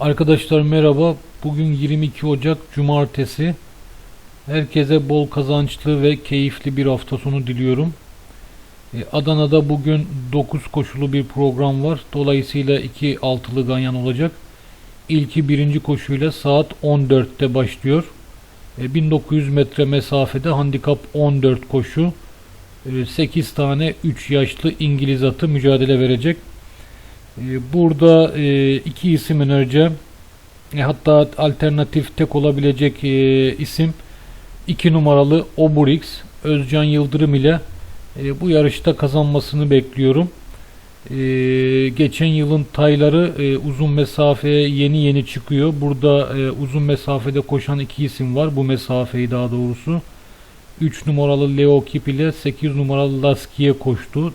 Arkadaşlar merhaba. Bugün 22 Ocak Cumartesi. Herkese bol kazançlı ve keyifli bir hafta sonu diliyorum. E, Adana'da bugün 9 koşulu bir program var. Dolayısıyla 2 altılı ganyan olacak. İlki birinci koşuyla saat 14'te başlıyor. E, 1900 metre mesafede handikap 14 koşu. 8 tane 3 yaşlı İngiliz atı mücadele verecek. E, Burada e, iki isim önereceğim. E, Hatta alternatif tek olabilecek e, isim 2 numaralı Oburix Özcan Yıldırım ile bu yarışta kazanmasını bekliyorum. Geçen yılın tayları uzun mesafeye yeni yeni çıkıyor. Burada uzun mesafede koşan iki isim var. Bu mesafeyi daha doğrusu. 3 numaralı Leo Kip ile 8 numaralı Laskiye koştu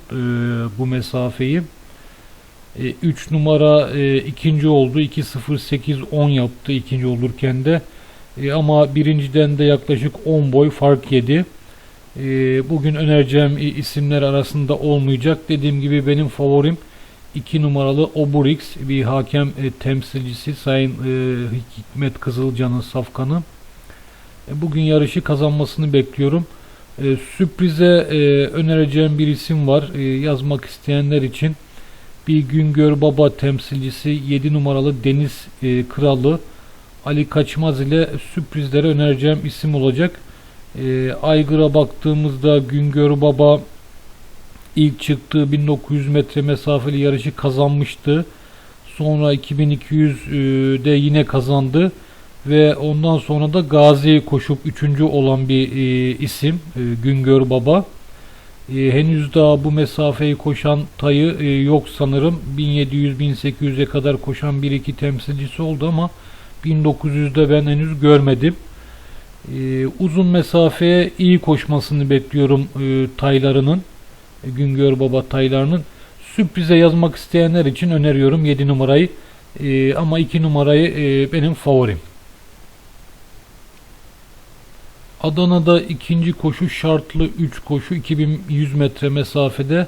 bu mesafeyi. 3 numara e, ikinci oldu. 2.08.10 yaptı ikinci olurken de. E, ama birinciden de yaklaşık 10 boy fark yedi. E, bugün önereceğim isimler arasında olmayacak. Dediğim gibi benim favorim 2 numaralı Oburix bir hakem e, temsilcisi Sayın e, Hikmet Kızılcan'ın safkanı. E, bugün yarışı kazanmasını bekliyorum. E, sürprize e, önereceğim bir isim var. E, yazmak isteyenler için bir Güngör Baba temsilcisi 7 numaralı Deniz e, Kralı Ali Kaçmaz ile sürprizlere önereceğim isim olacak. E, Aygır'a baktığımızda Güngör Baba ilk çıktığı 1900 metre mesafeli yarışı kazanmıştı. Sonra 2200'de yine kazandı ve ondan sonra da Gazi koşup 3. olan bir e, isim e, Güngör Baba. E, henüz daha bu mesafeyi koşan tayı e, yok sanırım. 1700-1800'e kadar koşan bir iki temsilcisi oldu ama 1900'de ben henüz görmedim. E, uzun mesafeye iyi koşmasını bekliyorum e, taylarının. E, Güngör Baba taylarının. Sürprize yazmak isteyenler için öneriyorum 7 numarayı. E, ama 2 numarayı e, benim favorim. Adana'da ikinci koşu şartlı 3 koşu 2100 metre mesafede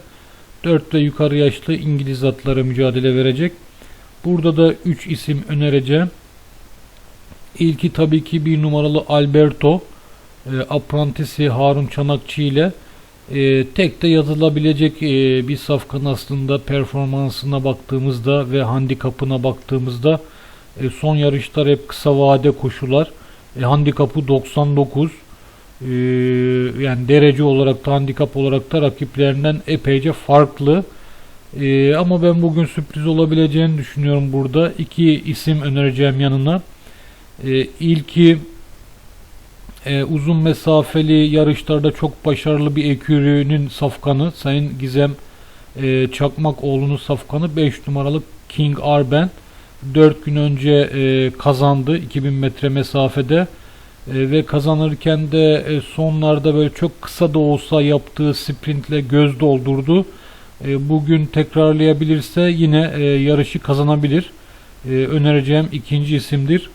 4 ve yukarı yaşlı İngiliz atlara mücadele verecek. Burada da 3 isim önereceğim. İlki tabii ki bir numaralı Alberto. E, aprantisi Harun Çanakçı ile e, tek de yazılabilecek e, bir safkan aslında performansına baktığımızda ve handikapına baktığımızda e, son yarışlar hep kısa vade koşular. E, handikapı 99. Ee, yani derece olarak da handikap olarak da rakiplerinden epeyce farklı. Ee, ama ben bugün sürpriz olabileceğini düşünüyorum burada. İki isim önereceğim yanına. Ee, ilki e, uzun mesafeli yarışlarda çok başarılı bir ekürünün safkanı Sayın Gizem e, Çakmakoğlu'nun safkanı 5 numaralı King Arben 4 gün önce e, kazandı 2000 metre mesafede. E, ve kazanırken de e, sonlarda böyle çok kısa da olsa yaptığı sprintle göz doldurdu. E, bugün tekrarlayabilirse yine yarışı kazanabilir. Önereceğim ikinci isimdir.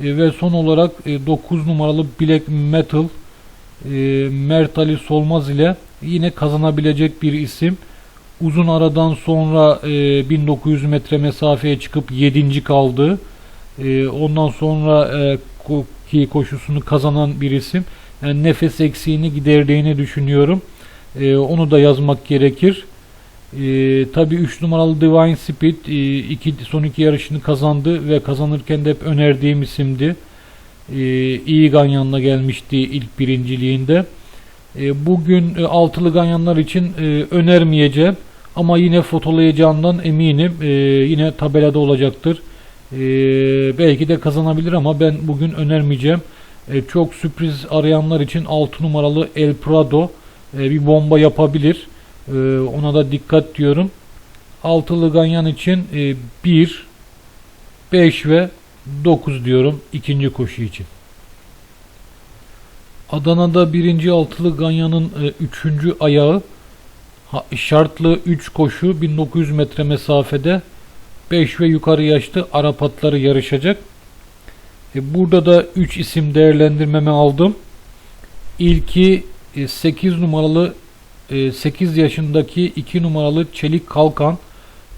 Ve son olarak e, 9 numaralı Black Metal e, Mert Ali Solmaz ile yine kazanabilecek bir isim. Uzun aradan sonra e, 1900 metre mesafeye çıkıp 7. kaldı. Ondan sonra ki koşusunu kazanan bir isim. Yani nefes eksiğini giderdiğini düşünüyorum. Ee, onu da yazmak gerekir. Ee, Tabi 3 numaralı Divine Speed e, iki, son iki yarışını kazandı ve kazanırken de hep önerdiğim isimdi. Ee, iyi ganyanla gelmişti ilk birinciliğinde. Ee, bugün e, altılı ganyanlar için e, önermeyeceğim. Ama yine fotolayacağından eminim. Ee, yine tabelada olacaktır. Ee, belki de kazanabilir ama ben bugün önermeyeceğim. Ee, çok sürpriz arayanlar için 6 numaralı El Prado e, bir bomba yapabilir. Ee, ona da dikkat diyorum. Altılı ganyan için e, 1, 5 ve 9 diyorum ikinci koşu için. Adana'da birinci altılı ganyanın e, üçüncü ayağı ha- şartlı 3 koşu 1900 metre mesafede 5 ve yukarı yaşlı Arap atları yarışacak. E, burada da 3 isim değerlendirmeme aldım. İlki e, 8 numaralı e, 8 yaşındaki 2 numaralı Çelik Kalkan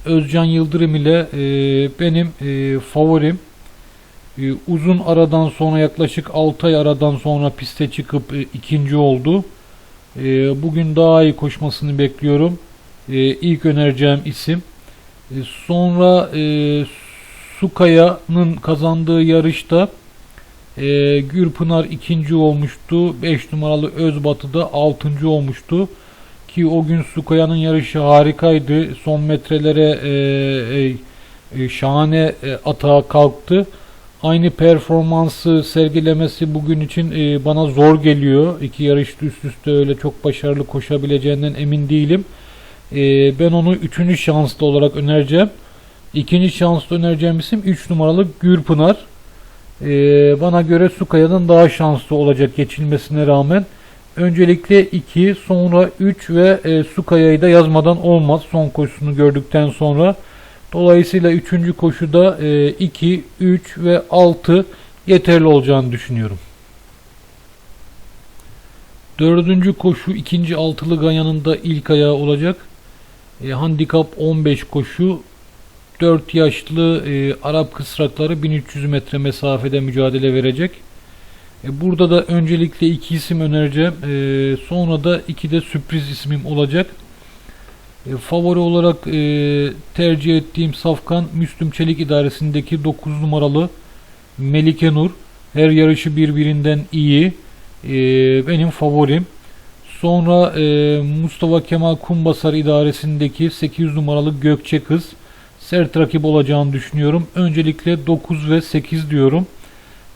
Özcan Yıldırım ile e, benim e, favorim. E, uzun aradan sonra yaklaşık 6 ay aradan sonra piste çıkıp e, ikinci oldu. E, bugün daha iyi koşmasını bekliyorum. E, ilk önereceğim isim. E, sonra e, Sukaya'nın kazandığı yarışta e, Gürpınar ikinci olmuştu. 5 numaralı Özbatı da 6. olmuştu. Ki o gün Sukaya'nın yarışı harikaydı. Son metrelere e, e, e, şahane e, atağa kalktı. Aynı performansı sergilemesi bugün için e, bana zor geliyor. İki yarışta üst üste öyle çok başarılı koşabileceğinden emin değilim. E, ben onu üçüncü şanslı olarak önereceğim. İkinci şanslı önereceğim isim 3 numaralı Gürpınar. E, bana göre Sukaya'nın daha şanslı olacak geçilmesine rağmen. Öncelikle 2, sonra 3 ve e, Sukaya'yı da yazmadan olmaz son koşusunu gördükten sonra. Dolayısıyla 3. koşuda e, 2, 3 ve 6 yeterli olacağını düşünüyorum. Dördüncü koşu ikinci altılı ganyanın da ilk ayağı olacak. E, handikap 15 koşu 4 yaşlı e, Arap kısrakları 1300 metre mesafede mücadele verecek. E, burada da öncelikle iki isim önereceğim. E, sonra da iki de sürpriz ismim olacak. E, favori olarak e, tercih ettiğim safkan Müslüm Çelik idaresindeki 9 numaralı Melike Nur. Her yarışı birbirinden iyi. E, benim favorim. Sonra e, Mustafa Kemal Kumbasar idaresindeki 8 numaralı Gökçe Kız. Sert rakip olacağını düşünüyorum. Öncelikle 9 ve 8 diyorum.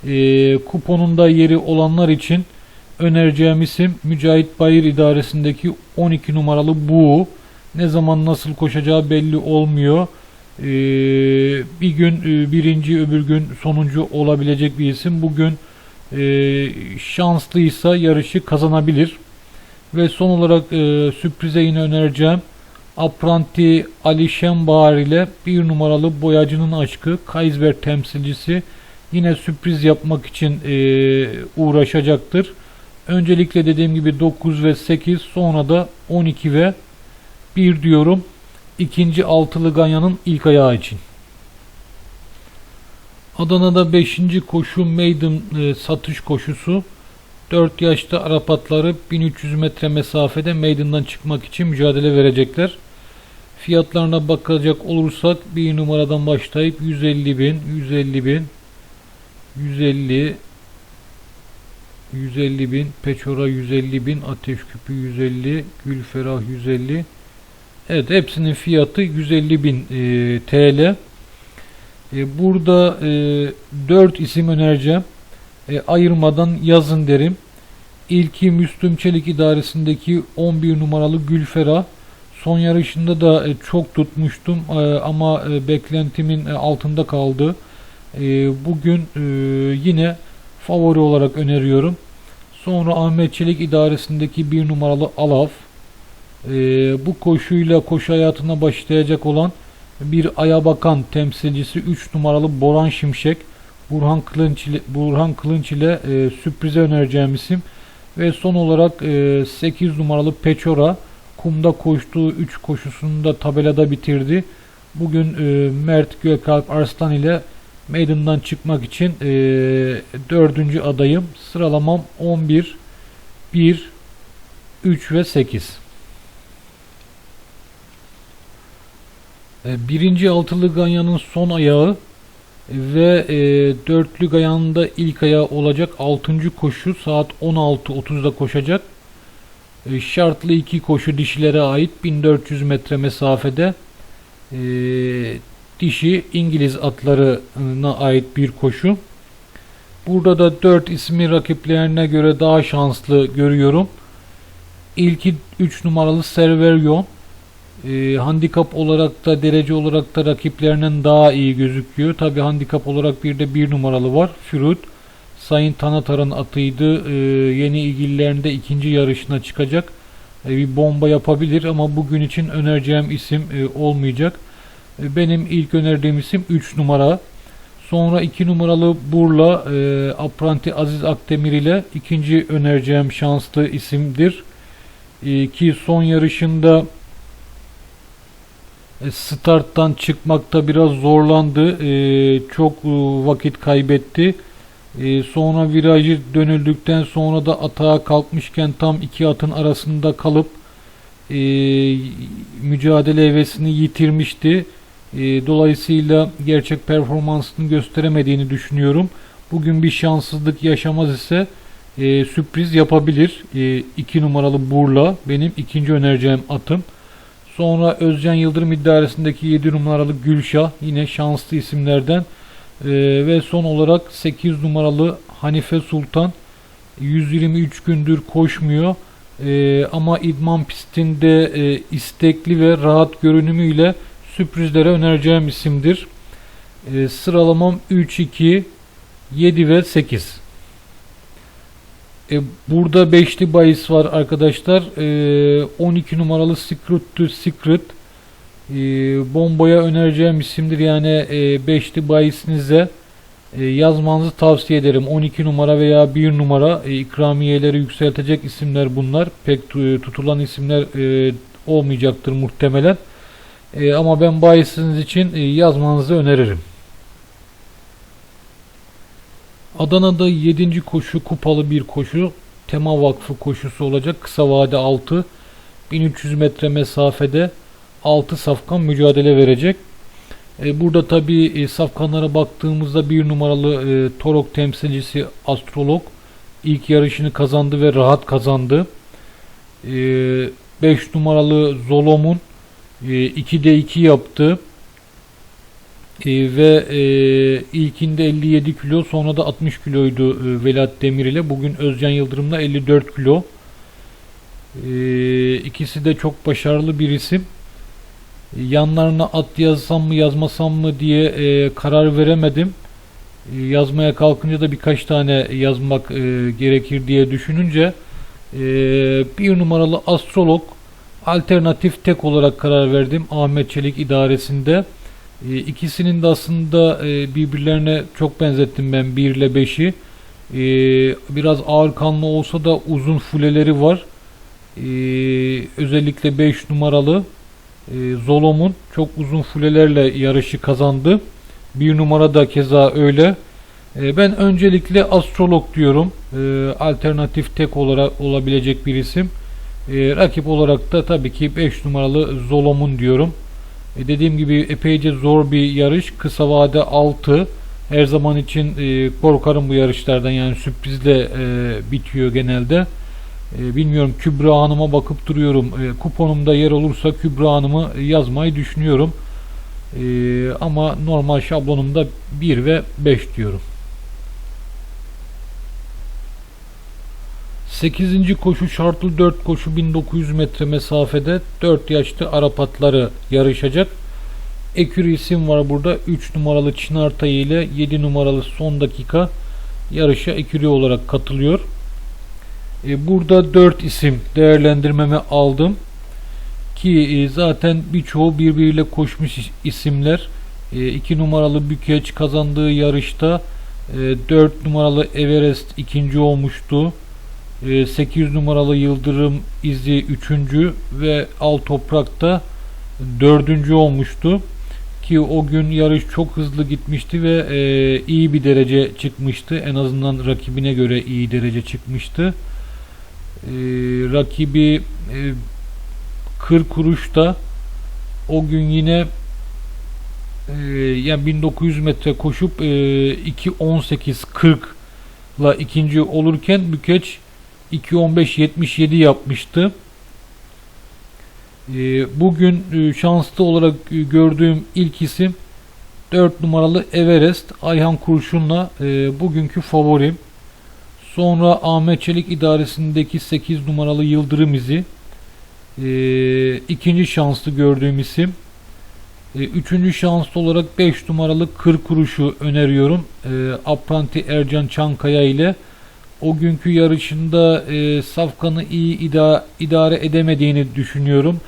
E, kuponunda yeri olanlar için önereceğim isim Mücahit Bayır idaresindeki 12 numaralı Buğu. Ne zaman nasıl koşacağı belli olmuyor. Ee, bir gün e, birinci öbür gün sonuncu olabilecek bir isim. Bugün e, şanslıysa yarışı kazanabilir. Ve son olarak e, sürprize yine önereceğim. Apranti Ali Şembahar ile bir numaralı boyacının aşkı Kaysberg temsilcisi yine sürpriz yapmak için e, uğraşacaktır. Öncelikle dediğim gibi 9 ve 8 sonra da 12 ve 1 diyorum. ikinci altılı ganyanın ilk ayağı için. Adana'da 5. koşu maiden e, satış koşusu. 4 yaşta Arap atları 1300 metre mesafede meydandan çıkmak için mücadele verecekler. Fiyatlarına bakacak olursak bir numaradan başlayıp 150 bin, 150 bin, 150, 150 bin, Peçora 150 bin, Ateş Küpü 150, Gülferah 150, Evet hepsinin fiyatı 150 bin e, TL. E, burada e, 4 isim önereceğim. E, ayırmadan yazın derim. İlki Müslüm Çelik idaresindeki 11 numaralı Gülfera. Son yarışında da e, çok tutmuştum e, ama e, beklentimin e, altında kaldı. E, bugün e, yine favori olarak öneriyorum. Sonra Ahmet Çelik idaresindeki 1 numaralı Alaf e, bu koşuyla koşu hayatına başlayacak olan bir aya bakan temsilcisi 3 numaralı Boran Şimşek Burhan Kılınç ile, Burhan Kılınç ile e, sürprize önereceğim isim ve son olarak e, 8 numaralı Peçora kumda koştuğu 3 koşusunda tabelada bitirdi. Bugün e, Mert Gökalp Arslan ile meydandan çıkmak için e, dördüncü adayım. Sıralamam 11, 1, 3 ve 8. E, birinci altılı ganyanın son ayağı ve e, dörtlü ganyanın da ilk ayağı olacak. Altıncı koşu saat 16.30'da koşacak. E, şartlı iki koşu dişilere ait 1400 metre mesafede e, dişi İngiliz atlarına ait bir koşu. Burada da 4 ismi rakiplerine göre daha şanslı görüyorum. İlki 3 numaralı Serveryon e, handikap olarak da derece olarak da rakiplerinden daha iyi gözüküyor. Tabi handikap olarak bir de bir numaralı var. Fruit. Sayın Tanatar'ın atıydı. E, yeni ilgililerinde ikinci yarışına çıkacak. E, bir bomba yapabilir ama bugün için önereceğim isim e, olmayacak. E, benim ilk önerdiğim isim 3 numara. Sonra 2 numaralı Burla e, Apranti Aziz Akdemir ile ikinci önereceğim şanslı isimdir. E, ki son yarışında starttan çıkmakta biraz zorlandı. E, çok e, vakit kaybetti. E, sonra virajı dönüldükten sonra da atağa kalkmışken tam iki atın arasında kalıp e, mücadele hevesini yitirmişti. E, dolayısıyla gerçek performansını gösteremediğini düşünüyorum. Bugün bir şanssızlık yaşamaz ise e, sürpriz yapabilir. 2 e, numaralı Burla benim ikinci önereceğim atım. Sonra Özcan Yıldırım idaresindeki 7 numaralı Gülşah yine şanslı isimlerden. E, ve son olarak 8 numaralı Hanife Sultan 123 gündür koşmuyor. E, ama idman pistinde e, istekli ve rahat görünümüyle sürprizlere önereceğim isimdir. E, sıralamam 3, 2, 7 ve 8. E, burada beşli bahis var arkadaşlar. E, 12 numaralı Secret to Secret. E, bombaya önereceğim isimdir. Yani e, beşli bahisinize e, yazmanızı tavsiye ederim. 12 numara veya 1 numara e, ikramiyeleri yükseltecek isimler bunlar. Pek tutulan isimler e, olmayacaktır muhtemelen. E, ama ben bahisiniz için e, yazmanızı öneririm. Adana'da 7. koşu kupalı bir koşu. Tema Vakfı koşusu olacak. Kısa vade 6. 1300 metre mesafede 6 safkan mücadele verecek. E, burada tabi e, safkanlara baktığımızda bir numaralı e, Torok temsilcisi Astrolog ilk yarışını kazandı ve rahat kazandı. 5 numaralı Zolom'un 2'de 2 yaptı. E, ve e, ilkinde 57 kilo sonra da 60 kiloydu e, Velat Demir ile. Bugün Özcan Yıldırım'la 54 kilo. E, ikisi de çok başarılı bir isim. E, yanlarına at yazsam mı yazmasam mı diye e, karar veremedim. E, yazmaya kalkınca da birkaç tane yazmak e, gerekir diye düşününce e, bir numaralı astrolog alternatif tek olarak karar verdim Ahmet Çelik idaresinde. E, ikisinin de aslında e, birbirlerine çok benzettim ben 1 ile 5'i. E, biraz ağır kanlı olsa da uzun fuleleri var. E, özellikle 5 numaralı e, Zolom'un çok uzun fulelerle yarışı kazandı. Bir numara da keza öyle. E, ben öncelikle astrolog diyorum. E, alternatif tek olarak olabilecek bir isim. E, rakip olarak da tabii ki 5 numaralı Zolom'un diyorum. E dediğim gibi epeyce zor bir yarış. Kısa vade 6. Her zaman için e, korkarım bu yarışlardan. Yani sürprizle e, bitiyor genelde. E, bilmiyorum Kübra Hanım'a bakıp duruyorum. E, kuponumda yer olursa Kübra Hanım'ı yazmayı düşünüyorum. E, ama normal şablonumda 1 ve 5 diyorum. 8. koşu şartlı 4 koşu 1900 metre mesafede 4 yaşlı Arap atları yarışacak. Ekürü isim var burada. 3 numaralı Çınar Tayı ile 7 numaralı son dakika yarışa ekürü olarak katılıyor. E, burada 4 isim değerlendirmeme aldım. Ki e, zaten birçoğu birbiriyle koşmuş isimler. 2 e, numaralı Bükeç kazandığı yarışta e, 4 numaralı Everest ikinci olmuştu. 8 ee, numaralı Yıldırım izi 3. ve Al Toprak'ta 4. olmuştu. Ki o gün yarış çok hızlı gitmişti ve e, iyi bir derece çıkmıştı. En azından rakibine göre iyi derece çıkmıştı. E, rakibi e, Kır Kuruş'ta o gün yine e, yani 1900 metre koşup e, 2.18.40 la ikinci olurken Bükeç 2.15.77 yapmıştı. Ee, bugün e, şanslı olarak e, gördüğüm ilk isim 4 numaralı Everest Ayhan Kurşun'la e, bugünkü favorim. Sonra Ahmet Çelik idaresindeki 8 numaralı Yıldırım izi. ikinci şanslı gördüğüm isim. üçüncü şanslı olarak 5 numaralı Kır Kuruş'u öneriyorum. Apranti Ercan Çankaya ile o günkü yarışında e, Safkan'ı iyi ida idare edemediğini düşünüyorum.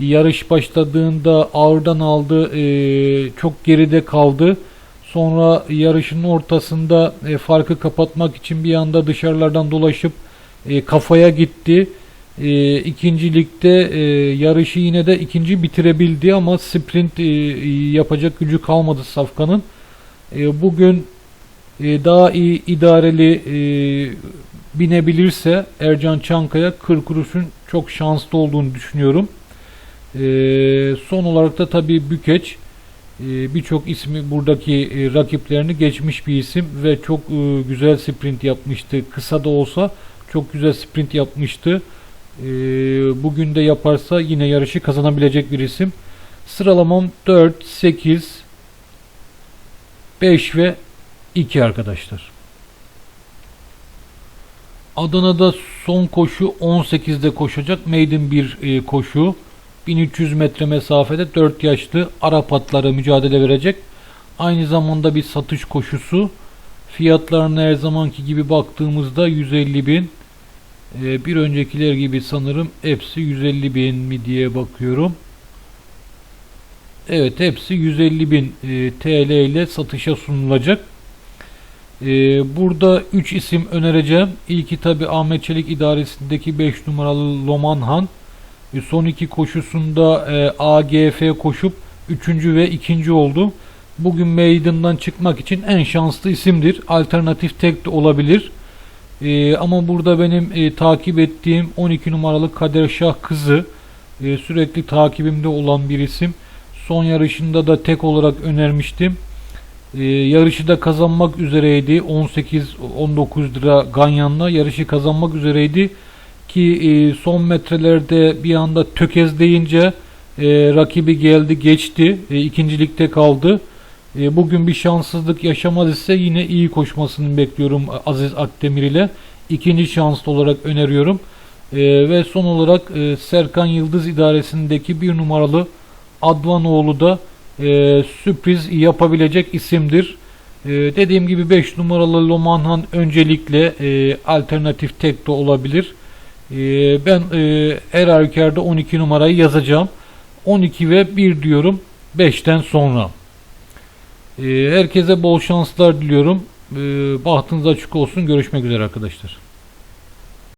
Yarış başladığında ağırdan aldı, e, çok geride kaldı. Sonra yarışın ortasında e, farkı kapatmak için bir anda dışarılardan dolaşıp e, kafaya gitti. E, ikinci ligde e, yarışı yine de ikinci bitirebildi ama sprint e, yapacak gücü kalmadı Safkan'ın. E, bugün e, daha iyi idareli e, binebilirse Ercan Çankaya Kırkurus'un çok şanslı olduğunu düşünüyorum. E, son olarak da tabii Bükeç e, birçok ismi buradaki e, rakiplerini geçmiş bir isim ve çok güzel sprint yapmıştı. Kısa da olsa çok güzel sprint yapmıştı. E, bugün de yaparsa yine yarışı kazanabilecek bir isim. Sıralamam 4, 8, 5 ve 2 arkadaşlar. Adana'da son koşu 18'de koşacak. Maiden bir e, koşu. 1300 metre mesafede 4 yaşlı Arap atları mücadele verecek. Aynı zamanda bir satış koşusu. Fiyatlarına her zamanki gibi baktığımızda 150 bin. Ee, bir öncekiler gibi sanırım hepsi 150 bin mi diye bakıyorum. Evet hepsi 150 bin e, TL ile satışa sunulacak. E, burada 3 isim önereceğim. İlki tabi Ahmet Çelik idaresindeki 5 numaralı Lomanhan. E, son iki koşusunda e, AGF koşup 3. ve 2. oldu. Bugün meydandan çıkmak için en şanslı isimdir. Alternatif tek de olabilir. E, ama burada benim e, takip ettiğim 12 numaralı Kader Şah kızı e, sürekli takibimde olan bir isim. Son yarışında da tek olarak önermiştim. E, yarışı da kazanmak üzereydi. 18-19 lira Ganyan'la yarışı kazanmak üzereydi. Ki e, son metrelerde bir anda tökezleyince e, rakibi geldi geçti. E, ikincilikte kaldı. E, bugün bir şanssızlık yaşamaz ise yine iyi koşmasını bekliyorum Aziz Akdemir ile. İkinci şanslı olarak öneriyorum. E, ve son olarak e, Serkan Yıldız idaresindeki bir numaralı Advanoğlu da e, sürpriz yapabilecek isimdir. E, dediğim gibi 5 numaralı Lomanhan öncelikle e, alternatif tek de olabilir. Ee, ben e, her halükarda 12 numarayı yazacağım. 12 ve 1 diyorum 5'ten sonra. Ee, herkese bol şanslar diliyorum. Ee, bahtınız açık olsun. Görüşmek üzere arkadaşlar.